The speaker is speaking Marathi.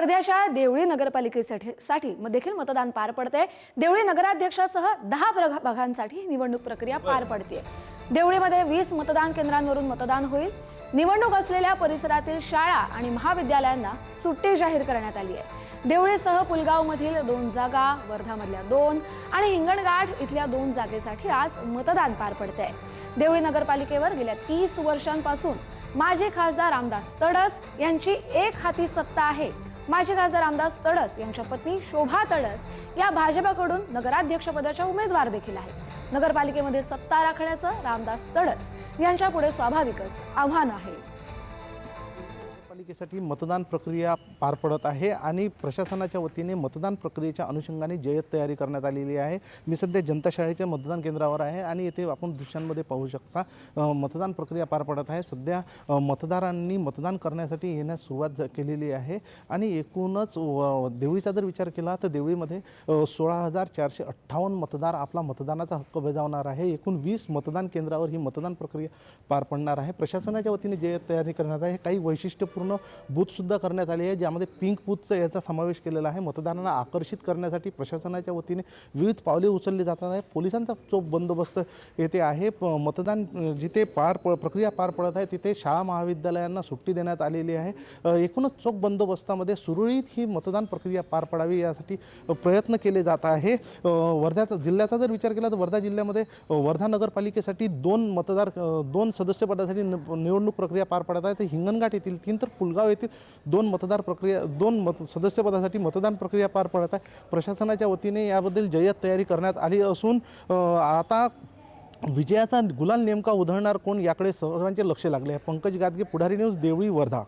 वर्ध्याच्या देवळी नगरपालिकेसाठी साठी देखील मतदान पार पडते देवळी नगराध्यक्षासह दहा प्रभागांसाठी निवडणूक प्रक्रिया पार पडते देवळीमध्ये वीस मतदान केंद्रांवरून मतदान होईल. निवडणूक असलेल्या परिसरातील शाळा आणि महाविद्यालयांना सुट्टी जाहीर करण्यात आली आहे. देवळीसह पुलगावमधील दोन जागा वर्धामधल्या दोन आणि हिंगणघाट इथल्या दोन जागेसाठी आज मतदान पार पडते देवळी नगरपालिकेवर गेल्या तीस वर्षांपासून माजी खासदार रामदास तडस यांची एक हाती सत्ता आहे. माजी खासदार रामदास तडस यांच्या पत्नी शोभा तडस या भाजपाकडून नगराध्यक्षपदाच्या उमेदवार देखील आहेत. नगरपालिकेमध्ये सत्ता राखण्याचं रामदास तडस यांच्यापुढे स्वाभाविकच आव्हान आहे. महापालिकेसाठी मतदान प्रक्रिया पार पडत आहे आणि प्रशासनाच्या वतीने मतदान प्रक्रियेच्या अनुषंगाने जय्यत तयारी करण्यात आलेली आहे. मी सध्या जनता शाळेच्या मतदान केंद्रावर आहे आणि येथे आपण दृश्यांमध्ये पाहू शकता मतदान प्रक्रिया पार पडत आहे. सध्या मतदारांनी मतदान करण्यासाठी येण्यास सुरुवात केलेली आहे आणि एकूणच देवळीचा जर विचार केला तर देवळीमध्ये सोळा हजार चारशे अठ्ठावन्न मतदार आपला मतदानाचा हक्क बजावणार आहे. एकूण वीस मतदान केंद्रावर ही मतदान प्रक्रिया पार पडणार आहे. प्रशासनाच्या वतीने जय्यत तयारी करण्यात आहे. काही वैशिष्ट्यपूर्ण बूथसुद्धा करण्यात आली आहे ज्यामध्ये पिंक बूथचा याचा समावेश केलेला आहे. मतदारांना आकर्षित करण्यासाठी प्रशासनाच्या वतीने विविध पावले उचलली जातात आहे पोलिसांचा जो बंदोबस्त येथे आहे प- मतदान जिथे पार प प्रक्रिया पार पडत आहे तिथे शाळा महाविद्यालयांना सुट्टी देण्यात आलेली आहे. एकूणच चोख बंदोबस्तामध्ये सुरळीत ही मतदान प्रक्रिया पार पडावी यासाठी प्रयत्न केले जात आहे. वर्ध्याचा जिल्ह्याचा जर विचार केला तर वर्धा जिल्ह्यामध्ये वर्धा नगरपालिकेसाठी दोन मतदार दोन सदस्यपदासाठी न- निवडणूक प्रक्रिया पार पडत आहे. तर हिंगणघाट येथील तीन तर पुलगाव येथील दोन मतदार प्रक्रिया दोन मत सदस्यपदासाठी मतदान प्रक्रिया पार पडत आहे. प्रशासनाच्या वतीने याबद्दल जय्यत तयारी करण्यात आली असून आता विजयाचा गुलाल नेमका उधळणार कोण याकडे सर्वांचे लक्ष लागले आहे. पंकज गादगे पुढारी न्यूज देवळी वर्धा.